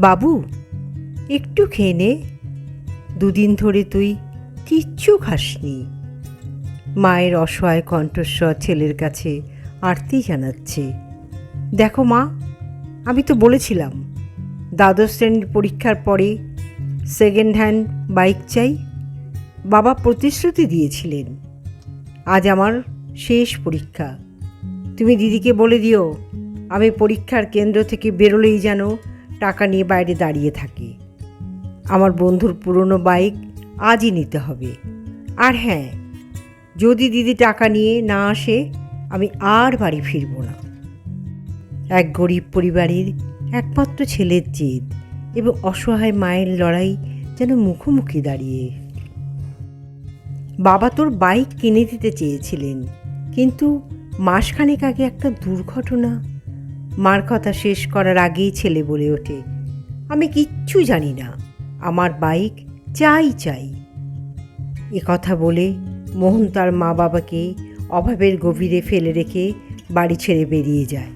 বাবু, একটু খেয়ে নে। দুদিন ধরে তুই কিচ্ছু খাসনি। মায়ের অসহায় কণ্ঠস্বর ছেলের কাছে আরতি জানাচ্ছে। দেখো মা, আমি তো বলেছিলাম, দ্বাদশ শ্রেণির পরীক্ষার পরে সেকেন্ড হ্যান্ড বাইক চাই। বাবা প্রতিশ্রুতি দিয়েছিলেন, আজ আমার শেষ পরীক্ষা। তুমি দিদিকে বলে দিও, আমি পরীক্ষার কেন্দ্র থেকে বেরোলেই যেন টাকা নিয়ে বাইরে দাঁড়িয়ে থাকি। আমার বন্ধুর পুরনো বাইক আজই নিতে হবে। আর হ্যাঁ যদি দিদি টাকা নিয়ে না আসে, আমি আর বাড়ি ফিরব না। এক গরিব পরিবারের একমাত্র ছেলের জেদ এবং অসহায় মায়ের লড়াই যেন মুখোমুখি দাঁড়িয়ে। বাবা তোর বাইক কিনে দিতে চেয়েছিলেন, কিন্তু মাসখানেক আগে একটা দুর্ঘটনা মার কথা শেষ করার আগেই ছেলে বলে ওঠে, আমি কিচ্ছু জানি না, আমার বাইক চাই চাই। এ কথা বলে মোহন তার মা বাবাকে অভাবের গভীরে ফেলে রেখে বাড়ি ছেড়ে বেরিয়ে যায়।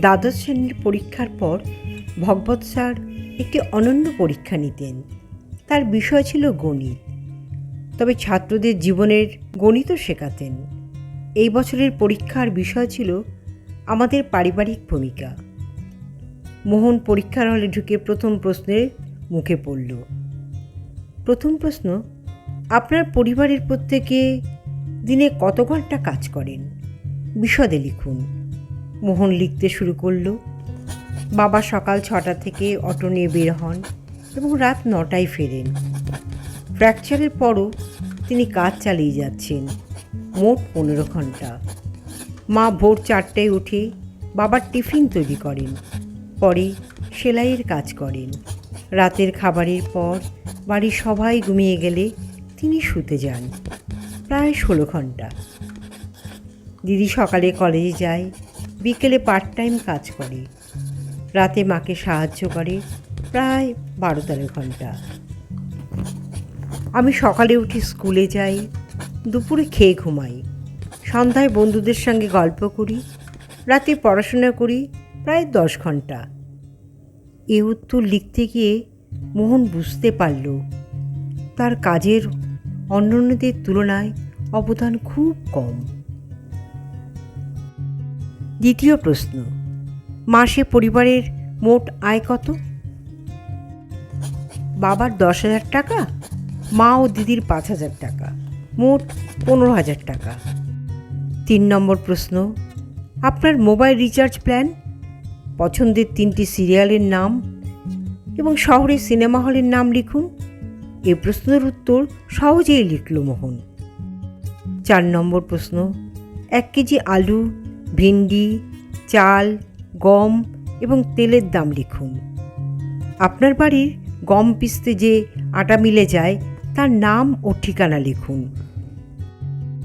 দ্বাদশ শ্রেণির পরীক্ষার পর ভগবত স্যার একটি অনন্য পরীক্ষা নিতেন। তার বিষয় ছিল গণিত। তবে ছাত্রদের জীবনের গণিতও শেখাতেন। এই বছরের পরীক্ষার বিষয় ছিল আমাদের পারিবারিক ভূমিকা। মোহন পরীক্ষার হলে ঢুকে প্রথম প্রশ্নের মুখে পড়ল। প্রথম প্রশ্ন, আপনার পরিবারের প্রত্যেকে দিনে কত ঘণ্টা কাজ করেন? বিশদে লিখুন। মোহন লিখতে শুরু করল, বাবা সকাল ছটা থেকে অটো নিয়ে বের হন এবং রাত নটায় ফেরেন। ফ্র্যাকচারের পরও তিনি কাজ চালিয়ে যাচ্ছেন, মোট পনেরো ঘণ্টা। মা ভোর চারটায় উঠে বাবার টিফিন তৈরি করেন। পরে সেলাইয়ের কাজ করেন। রাতের খাবারের পর বাড়ির সবাই ঘুমিয়ে গেলে তিনি শুতে যান। প্রায় ষোলো ঘণ্টা। দিদি সকালে কলেজে যায়, বিকেলে পার্ট টাইম কাজ করে। রাতে মাকে সাহায্য করে প্রায় বারো তেরো ঘণ্টা। আমি সকালে উঠে স্কুলে যাই, দুপুরে খেয়ে ঘুমাই। সন্ধ্যায় বন্ধুদের সঙ্গে গল্প করি, রাতে পড়াশোনা করি, প্রায় দশ ঘণ্টা। এ উত্তর লিখতে গিয়ে মোহন বুঝতে পারল, তার কাজের অন্যান্যদের তুলনায় অবদান খুব কম। দ্বিতীয় প্রশ্ন, মাসে পরিবারের মোট আয় কত? বাবার দশ হাজার টাকা, মা ও দিদির পাঁচ হাজার টাকা, মোট পনেরো হাজার টাকা। তিন নম্বর প্রশ্ন, আপনার মোবাইল রিচার্জ প্ল্যান, পছন্দের তিনটি সিরিয়ালের নাম এবং শহরের সিনেমা হলের নাম লিখুন। এ প্রশ্নের উত্তর সহজেই লিখল মোহন। চার নম্বর প্রশ্ন, এক কেজি আলু, ভিন্ডি, চাল, গম এবং তেলের দাম লিখুন। আপনার বাড়ির গম পিসতে যে আটা মিলে যায়, তার নাম ও ঠিকানা লিখুন।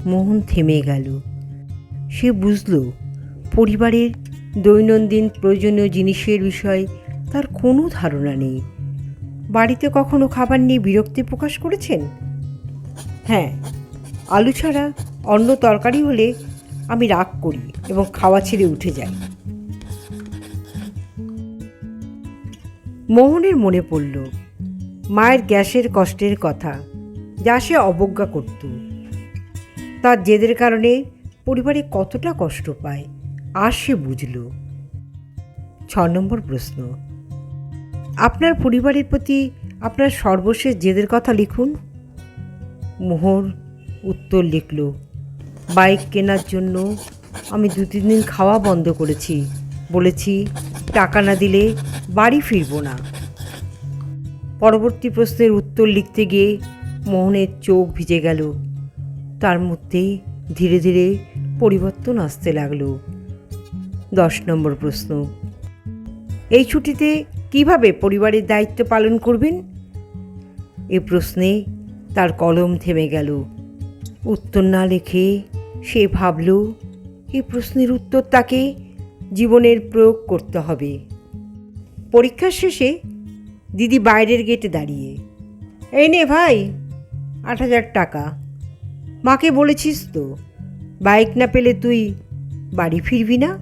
মোহন থেমে গেল। সে বুঝল, পরিবারের দৈনন্দিন প্রয়োজনীয় জিনিসের বিষয়ে তার কোনো ধারণা নেই। বাড়িতে কখনো খাবার নিয়ে বিরক্তি প্রকাশ করেছেন? হ্যাঁ আলু ছাড়া অন্য তরকারি হলে আমি রাগ করি এবং খাওয়া ছেড়ে উঠে যাই। মোহনের মনে পড়ল, মায়ের গ্যাসের কষ্টের কথা, যা সে অবজ্ঞা করত। তার জেদের কারণে পরিবারে কতটা কষ্ট পায়, আর সে বুঝল। ছ নম্বর প্রশ্ন, আপনার পরিবারের প্রতি আপনার সর্বশেষ জেদের কথা লিখুন। মোহর উত্তর লিখল, বাইক কেনার জন্য আমি দু তিন দিন খাওয়া বন্ধ করেছি। বলেছি, টাকা না দিলে বাড়ি ফিরব না। পরবর্তী প্রশ্নের উত্তর লিখতে গিয়ে মোহনের চোখ ভিজে গেল। তার মধ্যে ধীরে ধীরে পরিবর্তন আসতে লাগল। দশ নম্বর প্রশ্ন, এই ছুটিতে কীভাবে পরিবারের দায়িত্ব পালন করবেন? এ প্রশ্নে তার কলম থেমে গেল। উত্তর না লিখে সে ভাবল এই প্রশ্নের উত্তর তাকে জীবনের প্রয়োগ করতে হবে। পরীক্ষার শেষে দিদি বাইরের গেটে দাঁড়িয়ে, এই নে ভাই, আট হাজার টাকা। মাকে বলেছিস তো? বাইক না পেলে তুই বাড়ি ফিরবি না?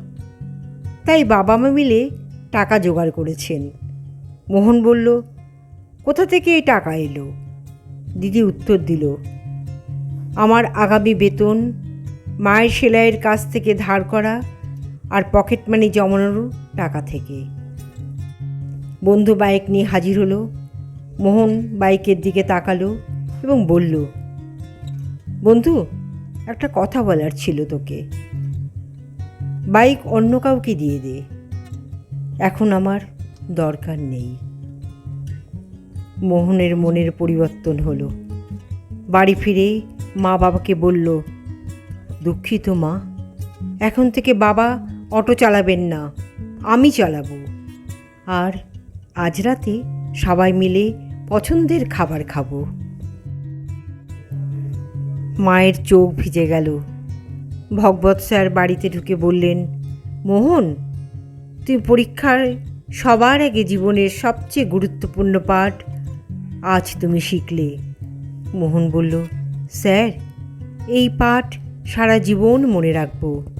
তাই বাবা মা মিলে টাকা জোগাড় করেছেন। মোহন বলল, কোথা থেকে এই টাকা এলো? দিদি উত্তর দিল, আমার আগামী বেতন, মায়ের সেলাইয়ের কাছ থেকে ধার করা আর পকেট মানি জমানোরও টাকা থেকে। বন্ধু বাইক নিয়ে হাজির হলো। মোহন বাইকের দিকে তাকালো এবং বলল, বন্ধু একটা কথা বলার ছিল তোকে। বাইক অন্য কাউকে দিয়ে দে। এখন আমার দরকার নেই। মোহনের মনের পরিবর্তন হলো। বাড়ি ফিরে মা বাবাকে বলল, দুঃখিত মা, এখন থেকে বাবা অটো চালাবেন না, আমি চালাবো। আর আজ রাতে সবাই মিলে পছন্দের খাবার খাব। মায়ের চোখ ভিজে গেল। ভগবত স্যার বাড়িতে ঢুকে বললেন, মোহন, তুই পরীক্ষায় সবার আগে জীবনের সবচেয়ে গুরুত্বপূর্ণ পাঠ আজ তুমি শিখলে। মোহন বলল, স্যার, এই পাঠ সারা জীবন মনে রাখব।